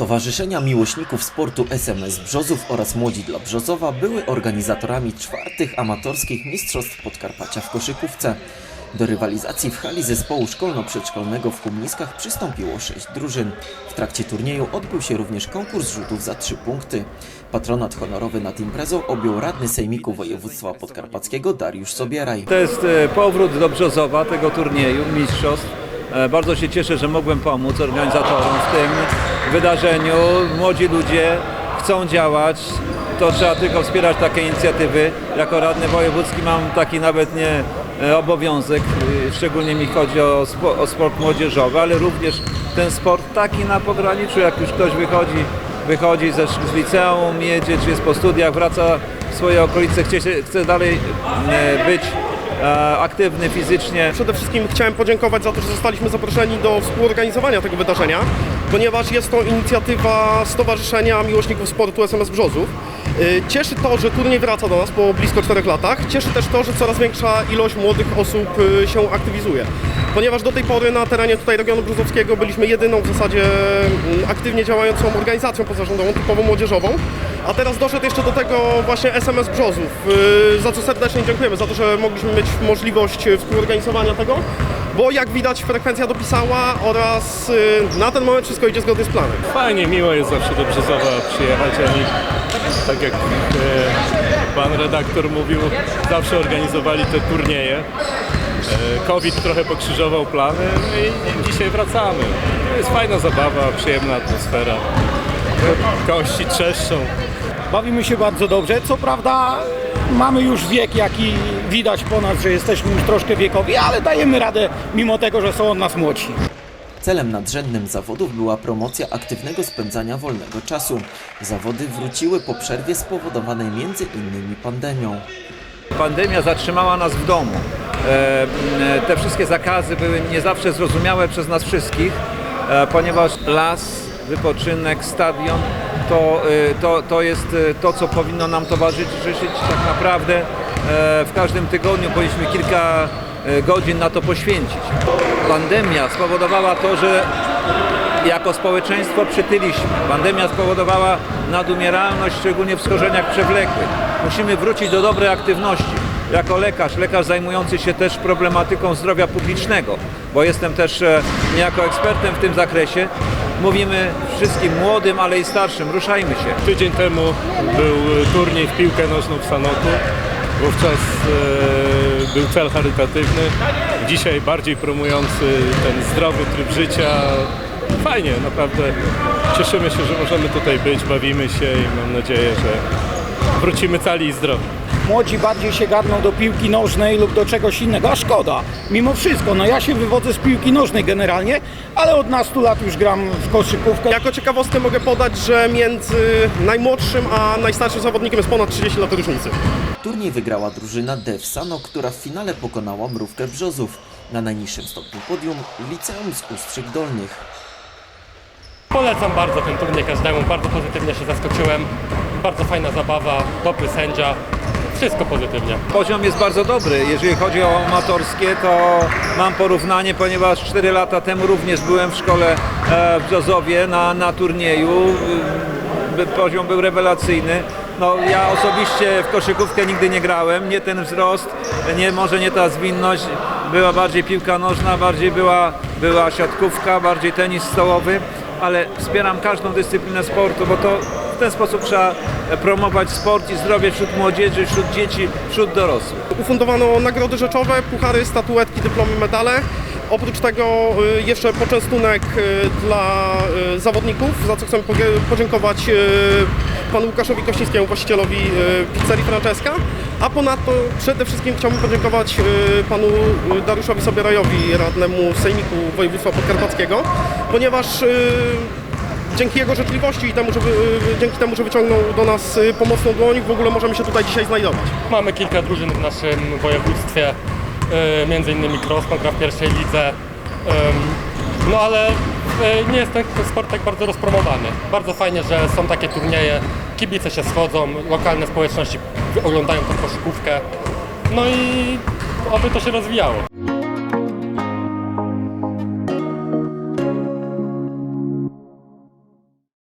Stowarzyszenia Miłośników Sportu SMS Brzozów oraz Młodzi dla Brzozowa były organizatorami czwartych amatorskich Mistrzostw Podkarpacia w koszykówce. Do rywalizacji w hali zespołu szkolno-przedszkolnego w Kumniskach przystąpiło sześć drużyn. W trakcie turnieju odbył się również konkurs rzutów za trzy punkty. Patronat honorowy nad imprezą objął radny Sejmiku Województwa Podkarpackiego Dariusz Sobieraj. To jest e, powrót do Brzozowa, tego turnieju, mistrzostw. E, Bardzo się cieszę, że mogłem pomóc organizatorom w tym wydarzeniu. Młodzi ludzie chcą działać, to trzeba tylko wspierać takie inicjatywy. Jako radny wojewódzki mam taki nawet nie e, obowiązek, e, szczególnie mi chodzi o, spo, o sport młodzieżowy, ale również ten sport taki na pograniczu, jak już ktoś wychodzi, wychodzi ze, z liceum, jedzie, czy jest po studiach, wraca w swoje okolice, chce, chce dalej e, być e, aktywny fizycznie. Przede wszystkim chciałem podziękować za to, że zostaliśmy zaproszeni do współorganizowania tego wydarzenia, ponieważ jest to inicjatywa Stowarzyszenia Miłośników Sportu SMS Brzozów. Y, Cieszy to, że turniej wraca do nas po blisko 4 latach. Cieszy też to, że coraz większa ilość młodych osób y, się aktywizuje. Ponieważ do tej pory na terenie tutaj regionu brzozowskiego byliśmy jedyną w zasadzie mm, aktywnie działającą organizacją pozarządową, typowo młodzieżową. A teraz doszedł jeszcze do tego właśnie SMS Brzozów, y, za co serdecznie dziękujemy, za to, że mogliśmy mieć możliwość współorganizowania tego, bo jak widać frekwencja dopisała oraz y, na ten moment wszystko idzie zgodnie z planem. Fajnie, miło jest zawsze do Brzozowa przyjechać. Oni, tak jak e, pan redaktor mówił, zawsze organizowali te turnieje. E, COVID trochę pokrzyżował plany no i dzisiaj wracamy. To jest fajna zabawa, przyjemna atmosfera. Kości trzeszczą. Bawimy się bardzo dobrze. Co prawda mamy już wiek, jaki widać po nas, że jesteśmy już troszkę wiekowi, ale dajemy radę mimo tego, że są od nas młodsi. Celem nadrzędnym zawodów była promocja aktywnego spędzania wolnego czasu. Zawody wróciły po przerwie spowodowanej między innymi pandemią. Pandemia zatrzymała nas w domu. E, e, Te wszystkie zakazy były nie zawsze zrozumiałe przez nas wszystkich, e, ponieważ las, wypoczynek, stadion to, e, to, to jest e, to, co powinno nam towarzyszyć tak naprawdę. e, W każdym tygodniu powinniśmy kilka e, godzin na to poświęcić. Pandemia spowodowała to, że jako społeczeństwo przytyliśmy. Pandemia spowodowała nadumieralność, szczególnie w schorzeniach przewlekłych. Musimy wrócić do dobrej aktywności. Jako lekarz, lekarz zajmujący się też problematyką zdrowia publicznego, bo jestem też e, niejako ekspertem w tym zakresie, mówimy wszystkim młodym, ale i starszym, ruszajmy się. Tydzień temu był turniej w piłkę nożną w Sanoku. Wówczas e, był cel charytatywny. Dzisiaj bardziej promujący ten zdrowy tryb życia. Fajnie, naprawdę. Cieszymy się, że możemy tutaj być, bawimy się i mam nadzieję, że wrócimy cali i zdrowi. Młodzi bardziej się garną do piłki nożnej lub do czegoś innego, a szkoda. Mimo wszystko, no ja się wywodzę z piłki nożnej generalnie, ale od nastu lat już gram w koszykówkę. Jako ciekawostkę mogę podać, że między najmłodszym a najstarszym zawodnikiem jest ponad 30 lat różnicy. Turniej wygrała drużyna Dev Sano, która w finale pokonała Mrówkę Brzozów. Na najniższym stopniu podium Liceum z Ustrzyk Dolnych. Polecam bardzo ten turniej każdemu, bardzo pozytywnie się zaskoczyłem. Bardzo fajna zabawa, dobry sędzia, wszystko pozytywnie. Poziom jest bardzo dobry. Jeżeli chodzi o amatorskie, to mam porównanie, ponieważ 4 lata temu również byłem w szkole e, w Brzozowie na, na turnieju. Y, Poziom był rewelacyjny. No, ja osobiście w koszykówkę nigdy nie grałem, nie ten wzrost, nie, może nie ta zwinność. Była bardziej piłka nożna, bardziej była, była siatkówka, bardziej tenis stołowy, ale wspieram każdą dyscyplinę sportu, bo to w ten sposób trzeba promować sport i zdrowie wśród młodzieży, wśród dzieci, wśród dorosłych. Ufundowano nagrody rzeczowe, puchary, statuetki, dyplomy, medale. Oprócz tego y, jeszcze poczęstunek y, dla y, zawodników, za co chcę podziękować panu Łukaszowi Kościńskiemu, właścicielowi pizzerii Franceska. A ponadto przede wszystkim chciałbym podziękować panu Dariuszowi Sobierajowi, radnemu Sejmiku Województwa Podkarpackiego, ponieważ dzięki jego życzliwości i temu, że, y, dzięki temu, że wyciągnął do nas y, pomocną dłoń, w ogóle możemy się tutaj dzisiaj znajdować. Mamy kilka drużyn w naszym województwie, yy, między innymi Krosno gra w pierwszej lidze. No ale nie jest ten sport tak bardzo rozpromowany. Bardzo fajnie, że są takie turnieje, kibice się schodzą, lokalne społeczności oglądają tą koszykówkę. No i oby to się rozwijało.